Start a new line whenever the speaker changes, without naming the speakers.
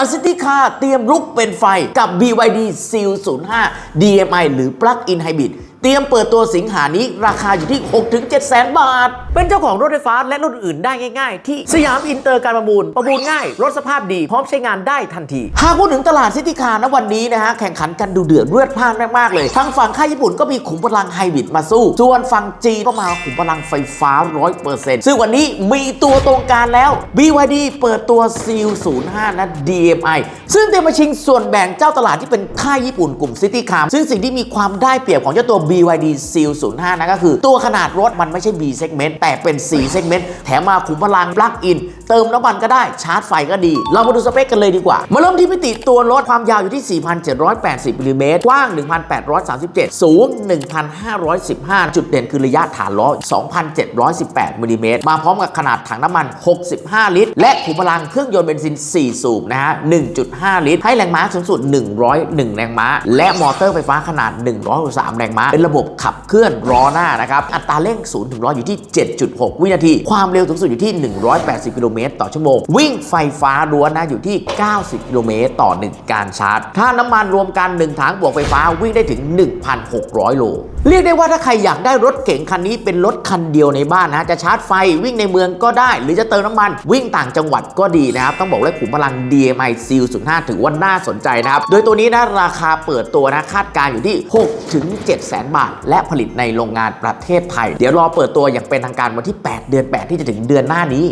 าซิตี้คาร์เตรียมรุกเป็นไฟกับ BYD Seal 05 DMI หรือ Plug-in Hybrid เตรียมเปิดตัวสิงหานี้ราคาอยู่ที่ 6-7แสนบาท เป็นเจ้าของรถไฟฟ้าและรถอื่นได้ง่าย ๆ ที่สยามอินเตอร์การประมูล ประมูลง่าย รถสภาพดี พร้อมใช้งานได้ทันที หากพูดถึงตลาดซิตี้คาร์นะวันนี้นะฮะ แข่งขันกันดูเดือดเลือดพล่านมากๆเลย ทางฝั่งค่ายญี่ปุ่นก็มีขุมพลังไฮบริดมาสู้ ส่วนฝั่งจีนก็มาขุมพลังไฟฟ้า 100%ซึ่งวันนี้มีตัวตรงกลารแล้ว BYD เปิดตัว Seal 05นะ DMI ซึ่งเตรียมมาชิงส่วนแบ่งเจ้าตลาดที่เป็นค่ายญี่ปุ่นกลุ่มซิตี้คาร์ซึ่งสิ่งที่มีความได้เปรียบของเจ้าตัว BYD Seal 05 นะก็คือ ตัวขนาดรถมันไม่ใช่ B segment แต่เป็น C segment แถมมาขุมพลัง plug in เติมน้ำมันก็ได้ชาร์จไฟก็ดี เรามาดูสเปคกันเลยดีกว่า มาเริ่มที่มิติตัวรถความยาวอยู่ที่ 4,780มิลลิเมตรกว้าง 1,837 สูง 1,515 จุดเด่นคือระยะฐานล้อ 2,718มิลลิเมตรมาพร้อมกับขนาดถังน้ำมัน 65 ลิตร และขุมพลังเครื่องยนต์เบนซิน 4 สูบนะฮะ 1.5 ลิตร ให้แรงม้าสูงสุด 101 แรงม้า และมอเตอร์ไฟฟ้าขนาด103แรงม้าเป็นระบบขับเคลื่อนล้อหน้านะครับ อัตราเร่ง 0 ถึง100อยู่ที่ 7.6 วินาที ความเร็วสูงสุดอยู่ที่ 180 กิโลเมตรต่อชั่วโมง วิ่งไฟฟ้าล้วนนะอยู่ที่ 90 กิโลเมตรต่อ 1 การชาร์จ ถ้าน้ำมันรวมกัน 1 ถังบวกไฟฟ้าวิ่งได้ถึง 1,600 โล เรียกได้ว่าถ้าใครอยากได้รถเก๋งคันนี้เป็นรถคันเดียวในบ้านนะจะชาร์จไฟวิ่งในเมืองก็ได้ หรือจะเติมน้ำมันวิ่งต่างจังหวัดก็ดีนะครับต้องบอกเลยขุมพลัง DMI Seal 05ถือว่าน่าสนใจนะครับโดยตัวนี้นะราคาเปิดตัวนะคาดการอยู่ที่ 6 ถึง7แสนบาท และผลิตในโรงงานประเทศไทย เดี๋ยวรอเปิดตัวอย่างเป็นทางการวันที่ 8 เดือน 8 ที่จะถึงเดือนหน้านี้